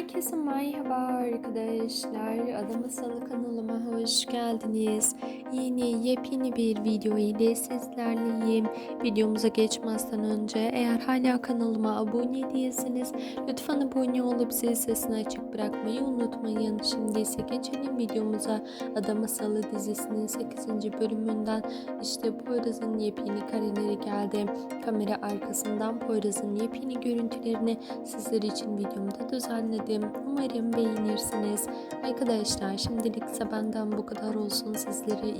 Herkese merhaba arkadaşlar. Ada Masalı kanalıma hoş geldiniz. Yeni yepyeni bir video ile sizlerleyim. Videomuza geçmezden önce eğer hala kanalıma abone değilseniz lütfen abone olup zil sesini açık bırakmayı unutmayın. Şimdi ise geçelim videomuza. Ada Masalı dizisinin 8. bölümünden işte Poyraz'ın yepyeni kareleri geldi. Kamera arkasından Poyraz'ın yepyeni görüntülerini sizler için videomda düzenledim. Umarım beğenirsiniz. Arkadaşlar şimdilik ise benden bu kadar olsun. Sizlere